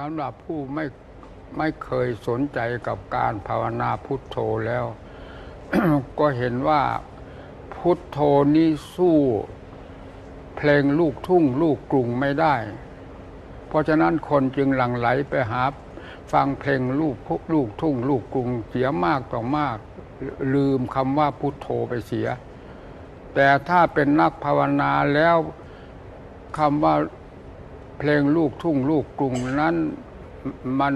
สำหรับผู้ไม่ไม่เคยสนใจกับการภาวนาพุทโธแล้ว ก็เห็นว่าพุทโธนี้สู้เพลงลูกทุ่งลูกกรุงไม่ได้ เพราะฉะนั้นคนจึงหลั่งไหลไปหาฟังเพลงลูกพุลูกทุ่ง ลูกกรุงเสียมากต่อมาก ลืมคำว่าพุทโธไปเสีย แต่ถ้าเป็นนักภาวนาแล้วคำว่า เพลงลูกทุ่งลูกกรุงนั้นมัน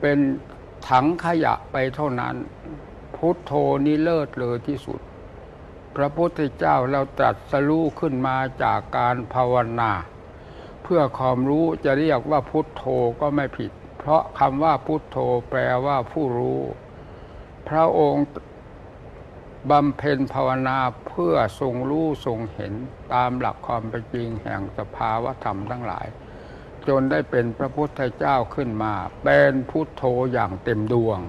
เป็นถังขยะไปเท่านั้น พุทโธนี่เลิศเลยที่สุด พระพุทธเจ้าเราตรัสรู้ขึ้นมาจากการภาวนา เพื่อความรู้จะเรียกว่าพุทโธก็ไม่ผิด เพราะคำว่าพุทโธแปลว่าผู้รู้ พระองค์ บำเพ็ญภาวนาเพื่อทรงรู้ทรงเห็นตามหลักความเป็นจริงแห่งสภาวธรรมทั้งหลาย จนได้เป็นพระพุทธเจ้าขึ้นมา เป็นพุทโธอย่างเต็มดวง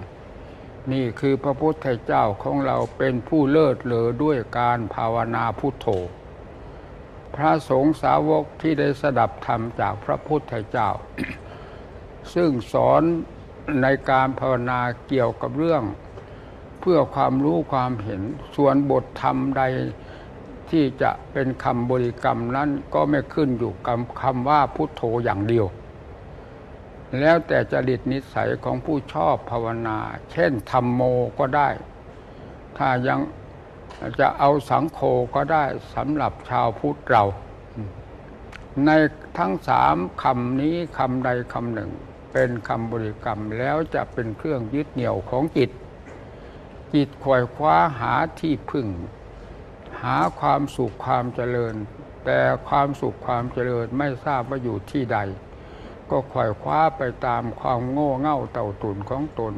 นี่คือพระพุทธเจ้าของเราเป็นผู้เลิศเลอด้วยการภาวนาพุทโธ พระสงฆ์สาวกที่ได้สดับธรรมจากพระพุทธเจ้า ซึ่งสอนในการภาวนาเกี่ยวกับเรื่อง พื่อความรู้ความเห็น ส่วนบทธรรมใดที่จะเป็นคำบริกรรมนั้นก็ไม่ขึ้นอยู่กับคำว่าพุทโธอย่างเดียว แล้วแต่จริตนิสัยของผู้ชอบภาวนา เช่นธรรมโมก็ได้ ถ้ายังจะเอาสังโฆก็ได้สำหรับชาวพุทธเรา ในทั้งสามคำนี้คำใดคำหนึ่ง เป็นคำบริกรรมแล้วจะเป็นเครื่องยึดเหนี่ยวของจิต จิตขวายคว้าหาที่พึ่ง หาความสุขความเจริญ แต่ความสุขความเจริญไม่ทราบว่าอยู่ที่ใด ก็ขวายคว้าไปตามความโง่เง่าเต่าตุนของตน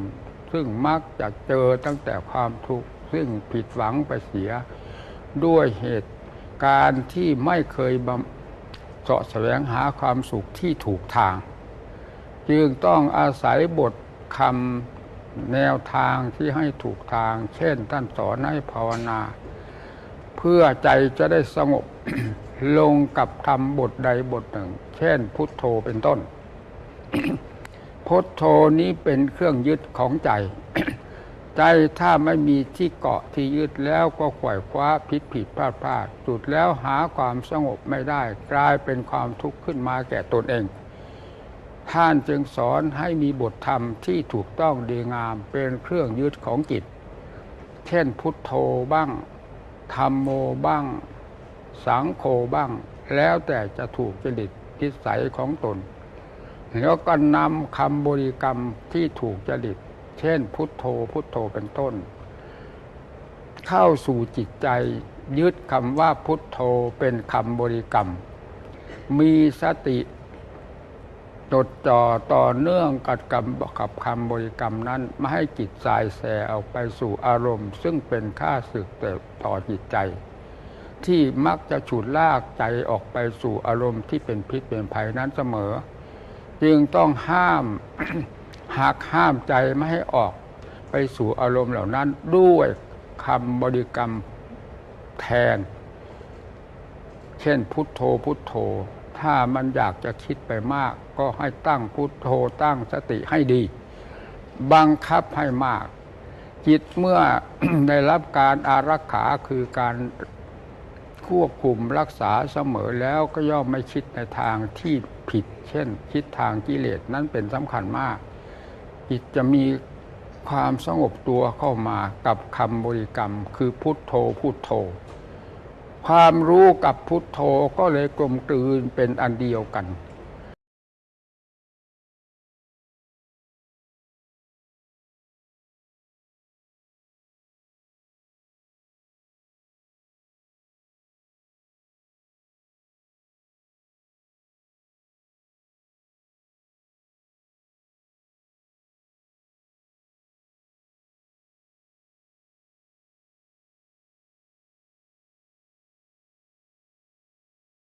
ซึ่งมักจะเจอตั้งแต่ความทุกข์ซึ่งผิดหวังไปเสีย ด้วยเหตุการณ์ที่ไม่เคยเสาะแสวงหาความสุขที่ถูกทาง จึงต้องอาศัยบทคำ แนวทางที่ให้ถูกทาง เช่น ท่านสอนให้ภาวนา เพื่อใจจะได้สงบ ลงกับทำบทใดบทหนึ่ง เช่น พุทโธเป็นต้น พุทโธนี้เป็นเครื่องยึดของใจ ใจถ้าไม่มีที่เกาะที่ยึดแล้วก็ขวายคว้าผิดผิดพลาดพลาดสุดแล้วหาความสงบไม่ได้ กลายเป็นความทุกข์ขึ้นมาแก่ตนเอง ท่านจึงสอนให้มีบทธรรมที่ถูกต้องดีงามเป็นเครื่องยึดของจิต เช่นพุทโธบ้างธรรมโมบ้าง สังโฆบ้าง แล้วแต่จะถูกจริตนิสัยของตน แล้วก็นำคำบริกรรมที่ถูกจริต เช่นพุทโธพุทโธเป็นต้น เข้าสู่จิตใจยึดคำว่าพุทโธเป็นคำบริกรรม มีสติ จดจ่อต่อเนื่องกับกรรมกับคำบริกรรมนั้นไม่ให้จิตสายแสออกไปสู่อารมณ์ ซึ่งเป็นค่าศึกต่อจิตใจ ที่มักจะฉุดลากใจออกไปสู่อารมณ์ที่เป็นพิษเป็นภัยนั้นเสมอ จึงต้องห้ามหากห้ามใจไม่ให้ออกไปสู่อารมณ์เหล่านั้นด้วยคำบริกรรมแทน เช่นพุทโธพุทโธ ถ้ามันอยากจะคิดไปมาก ก็ให้ตั้งพุทโธตั้งสติให้ดี บังคับให้มาก จิตเมื่อได้รับการอารักขาคือการควบคุมรักษาเสมอแล้วก็ย่อมไม่คิดในทางที่ผิด เช่น คิดทางกิเลสนั้นเป็นสำคัญมาก จิตจะมีความสงบตัวเข้ามากับคำบริกรรม คือพุทโธพุทโธ ความรู้กับพุทโธก็เลยกลมกลืนเป็นอันเดียวกัน